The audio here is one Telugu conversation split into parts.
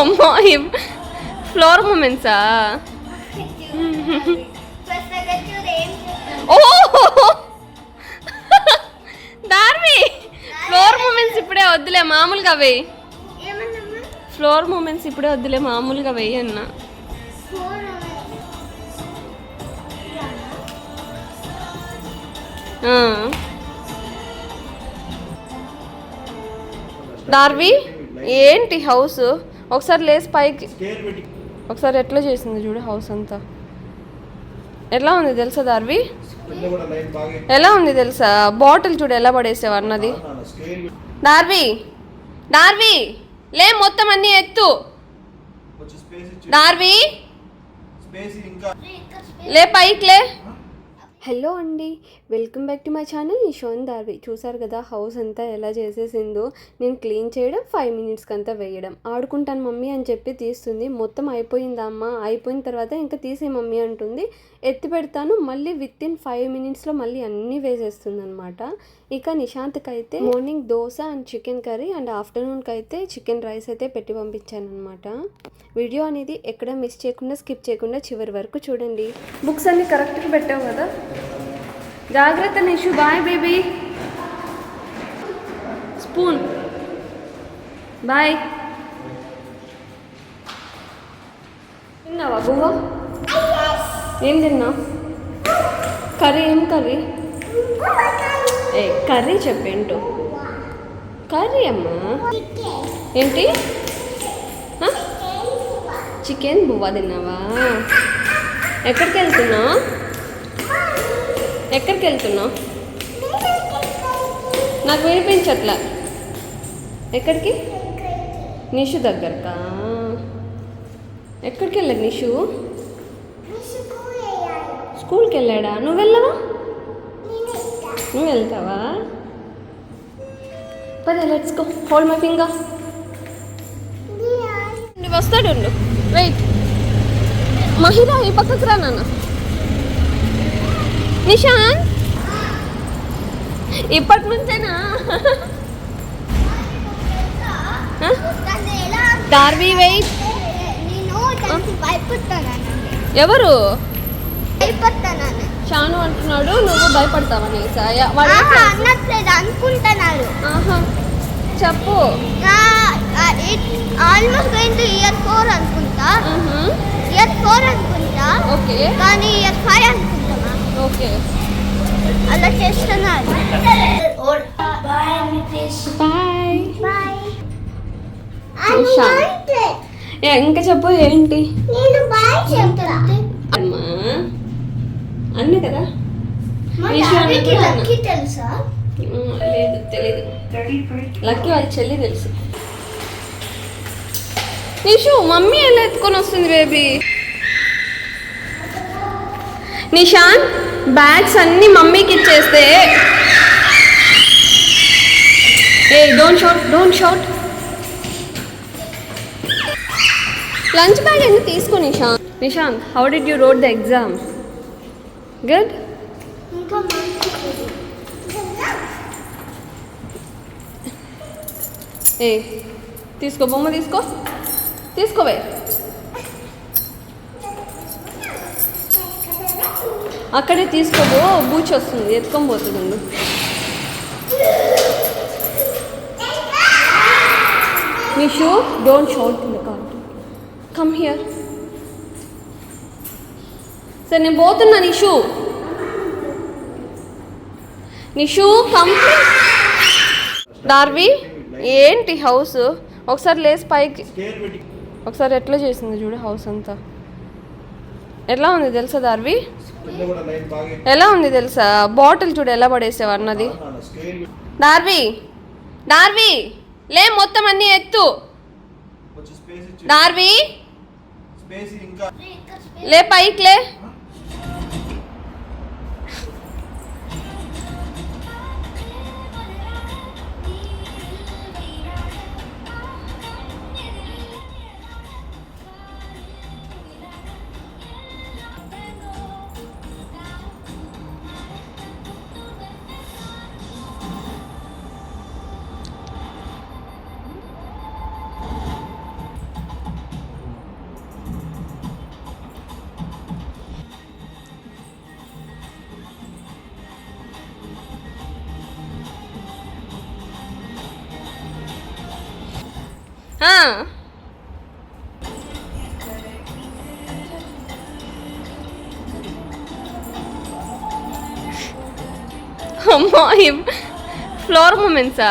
అమ్మా ఫ్లోర్ మూమెంట్సా? ఓ దార్వి ఫ్లోర్ మూమెంట్స్ ఇప్పుడే వద్దులే మామూలుగా వెయ్యి ఫ్లోర్ మూమెంట్స్ ఇప్పుడే వద్దులే మామూలుగా వెయ్యి అన్న. డార్వి ఏంటి హౌస్? ఒకసారి లేసి పైకి. ఒకసారి ఎట్లా చేసింది చూడు హౌస్ అంతా. ఎలా ఉంది తెలుసా దార్వి ఎలా ఉంది తెలుసా? బాటిల్ చూడు ఎలా పడేసావు అన్నది. డార్వి డార్వి లే మొత్తం అన్ని ఎత్తు. ఇంకా లే పైకి లే. హలో అండి. Welcome back to my channel. Nishon Darvi చూసారు కదా హౌస్ అంతా ఎలా చేసేసిందో. నేను క్లీన్ చేయడం ఫైవ్ మినిట్స్కి అంతా వేయడం. ఆడుకుంటాను మమ్మీ అని చెప్పి తీస్తుంది. మొత్తం అయిపోయిందమ్మా అమ్మ? అయిపోయిన తర్వాత ఇంకా తీసే మమ్మీ అంటుంది. ఎత్తి పెడతాను. మళ్ళీ విత్ ఇన్ ఫైవ్ మినిట్స్లో మళ్ళీ అన్నీ వేసేస్తుంది అనమాట ఇక నిశాంత్కి అయితే morning dosa and chicken curry and ఆఫ్టర్నూన్కి అయితే చికెన్ రైస్ అయితే పెట్టి పంపించాను అనమాట వీడియో అనేది ఎక్కడ మిస్ చేయకుండా స్కిప్ చేయకుండా చివరి వరకు చూడండి. బుక్స్ అన్ని కరెక్ట్గా పెట్టావు కదా? జాగ్రత్త Nishu bye baby. Spoon. Bye. తిన్నావా బువ్వ? ఏం తిన్నావు? కర్రీ ఏం కర్రీ? ఏ కర్రీ చెప్పేంటో. కర్రీ అమ్మా. ఏంటి? చికెన్ బువ్వ తిన్నావా? ఎక్కడికి వెళ్తున్నావు ఎక్కడికి వెళ్తున్నావు? నాకు వినిపించట్లా. ఎక్కడికి? నిషు దగ్గరకా? ఎక్కడికి వెళ్ళాడు నిషు? స్కూల్కి వెళ్ళాడా నువ్వు వెళ్ళవా? నువ్వు వెళ్తావా? పదే let's go hold my finger నువ్వు వస్తాడు వెయిట్ మహిళ ఈ పక్కకు రా నాన్న. నిషాంత్ ఇప్పటి నుంచేనా? డార్వీ వెయిట్. ఎవరు? షాను అంటున్నాడు నువ్వు భయపడతావా నీసా యా- వాడు ఏం ఆహా, చేస్తాడు? అన్నట్లేదు అనుకుంటున్నాడు. చెప్పు. Almost going to year four అనుకుంటా. ఇయర్ ఫోర్ అనుకుంటా. ఓకే. కానీ ఇయర్ ఫైవ్ ఓకే. అలా చేస్తున్నారు బాయ్ ఇంకా చెప్పు ఏంటి? నేను బాయ్ చెప్తా. అమ్మా. అన్నీ కదా? లక్కీ తెలుసా? ఉమ్, లేదు తెలీదు. లక్కీ వాళ్ళ చెల్లి తెలుసు. నిషు మమ్మీ ఎలా ఎత్తుకొని వస్తుంది బేబీ? నిషాన్ బ్యాగ్స్ అన్ని మమ్మీకి ఇచ్చేస్తే. ఏ don't shout don't shout lunch bag ఎందుకు తీసుకో Nishant Nishant how did you wrote the exam good ఏ తీసుకో బొమ్మ తీసుకో. తీసుకోవే. అక్కడే తీసుకోబో బూచి వస్తుంది ఎత్తుకొని పోతుంది ఉండు. Nishu don't shout in the come here సరే నేను పోతున్నా నిషు. నిషు కమ్ డార్వి ఏంటి హౌస్ ఒకసారి లేసి పైకి. ఒకసారి ఎట్లా చేసింది చూడు హౌస్ అంతా. ఎలా ఉంది తెలుసా దార్వి? ఎలా ఉంది తెలుసా? బాటిల్ చూడు ఎలా పడేసావు అన్నది. స్కేల్ పెట్టి డార్వి డార్వి లే మొత్తం అన్ని ఎత్తు. ఇంకా లే పైకి లే. అమ్మా ఫ్లోర్ మూమెంట్సా?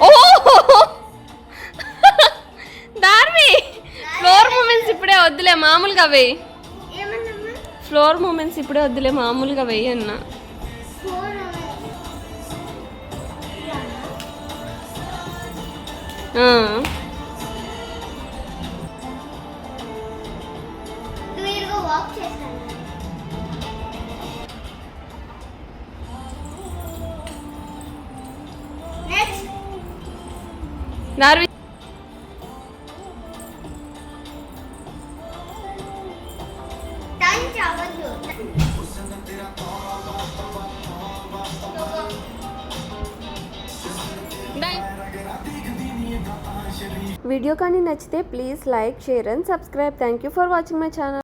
ఓ! దార్వి ఫ్లోర్ మూమెంట్స్ ఇప్పుడే వద్దులే మామూలుగా వెయ్యి ఫ్లోర్ మూమెంట్స్ ఇప్పుడే వద్దులే మామూలుగా వెయ్యి అన్నా. నార్వి వీడియో కానీ నచ్చితే please like share and subscribe. Thank you for watching my channel